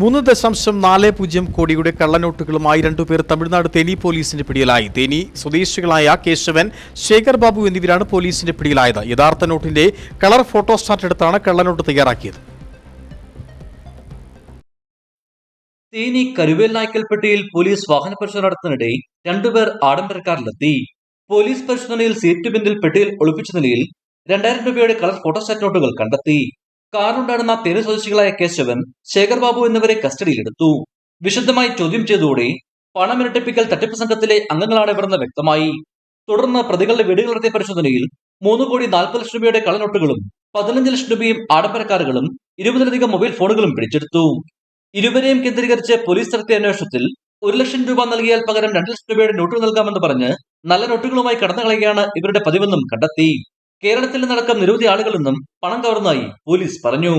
മൂന്ന് ദശാംശം നാല് പൂജ്യം കോടിയുടെ കള്ളനോട്ടുകളുമായി രണ്ടുപേർ തമിഴ്നാട് തേനി പോലീസിന്റെ പിടിയിലായി. തേനി സ്വദേശികളായ കേശവൻ ശേഖർ ബാബു എന്നിവരാണ് പോലീസിന്റെ പിടിയിലായത്. യഥാർത്ഥ നോട്ടിന്റെ കളർ ഫോട്ടോസ്റ്റാറ്റ് എടുത്താണ് കള്ളനോട്ട് തയ്യാറാക്കിയത്. തേനി കരുവേൽ നായ്ക്കൽപ്പെട്ടിയിൽ പോലീസ് വാഹന പരിശോധന നടത്തുന്നതിനിടെ രണ്ടുപേർ ആഡംബരക്കാരിലെത്തി പോലീസ് പരിശോധനയിൽ സീറ്റ് ബിന്ദിൽ പെട്ടിയിൽ ഒളിപ്പിച്ച നിലയിൽ രണ്ടായിരം രൂപയുടെ കളർ ഫോട്ടോസ്റ്റാറ്റ് നോട്ടുകൾ കണ്ടെത്തി. കാറിലുണ്ടായിരുന്ന തെരു സ്വദേശികളായ കേശവൻ ശേഖർ ബാബു എന്നിവരെ കസ്റ്റഡിയിലെടുത്തു. വിശദമായി ചോദ്യം ചെയ്തതോടെ പണമിരട്ടിപ്പിക്കൽ തട്ടിപ്പ് സംഘത്തിലെ അംഗങ്ങളാണ് ഇവരെന്ന് വ്യക്തമായി. തുടർന്ന് പ്രതികളുടെ വീടുകൾ നടത്തിയ പരിശോധനയിൽ മൂന്ന് കോടി നാൽപ്പത് ലക്ഷം രൂപയുടെ കള്ളനോട്ടുകളും പതിനഞ്ച് ലക്ഷം രൂപയും ആഡംബരക്കാറുകളും ഇരുപതിലധികം മൊബൈൽ ഫോണുകളും പിടിച്ചെടുത്തു. ഇരുവരെയും കേന്ദ്രീകരിച്ച് പോലീസ് നടത്തിയ അന്വേഷണത്തിൽ ഒരു ലക്ഷം രൂപ നൽകിയാൽ പകരം രണ്ട് ലക്ഷം രൂപയുടെ നോട്ടുകൾ നൽകാമെന്ന് പറഞ്ഞ് നല്ല നോട്ടുകളുമായി കടന്നു കളയുകയാണ് ഇവരുടെ പതിവെന്നും കണ്ടെത്തി. കേരളത്തിൽ നിന്നടക്കം നിരവധി ആളുകളിൽ നിന്നും പണം കവർന്നായി പോലീസ് പറഞ്ഞു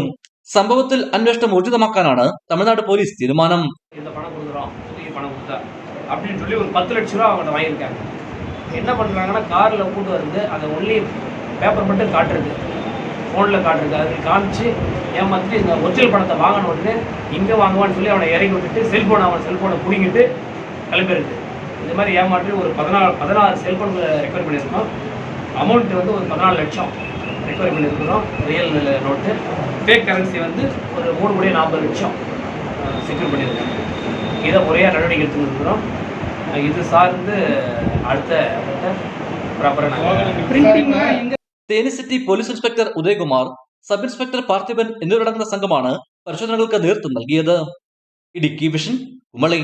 സംഭവത്തിൽ അന്വേഷണം ഊർജിതമാക്കാനാണ് തമിഴ്നാട് പോലീസ് തീരുമാനം இந்த பணம் கொடுக்குறோம் புதிய பணம் கொடுத்தா அப்படின்னு சொல்லி ஒரு பத்து லட்ச ரூபா அவங்க வாங்கியிருக்காங்க என்ன பண்ணுறாங்கன்னா காரில் கூட்டு வந்து அதை ஒன்லி பேப்பர் மட்டும் காட்டுறது ஃபோனில் காட்டுறது அது காமிச்சு ஏமாற்றி இந்த ஒரிஜினல் பணத்தை வாங்கின உடனே இங்கே வாங்குவான்னு சொல்லி அவனை இறங்கி விட்டுட்டு செல்ஃபோன் அவன் செல்ஃபோனை பிடிங்கிட்டு கிளம்பிருக்கு இது மாதிரி ஏமாற்றி ஒரு பதினாலு பதினாறு செல்ஃபோன் ரெக்கவர் பண்ணியிருக்கோம் அமௌண்ட் வந்து ஒரு பதினாலு லட்சம் ரெக்கவர் பண்ணியிருக்கிறோம் ரியல் நோட்டு ஃபேக் கரன்சி வந்து ஒரு மூணு கோடி நாற்பது லட்சம் செக்யூர் பண்ணியிருக்கோம் இதை முறையாக நடவடிக்கை எடுத்துன்னு இருக்கிறோம் இது சார்ந்து அடுத்த ப்ராப்பராக நாங்கள் Theni city police inspector Udayakumar sub inspector Parthiban എന്നിവരടങ്ങുന്ന സംഘമാണ് പരിശോധനകൾക്ക് നേതൃത്വം നൽകിയത് ഇടുക്കി വിഷൻ കുമളി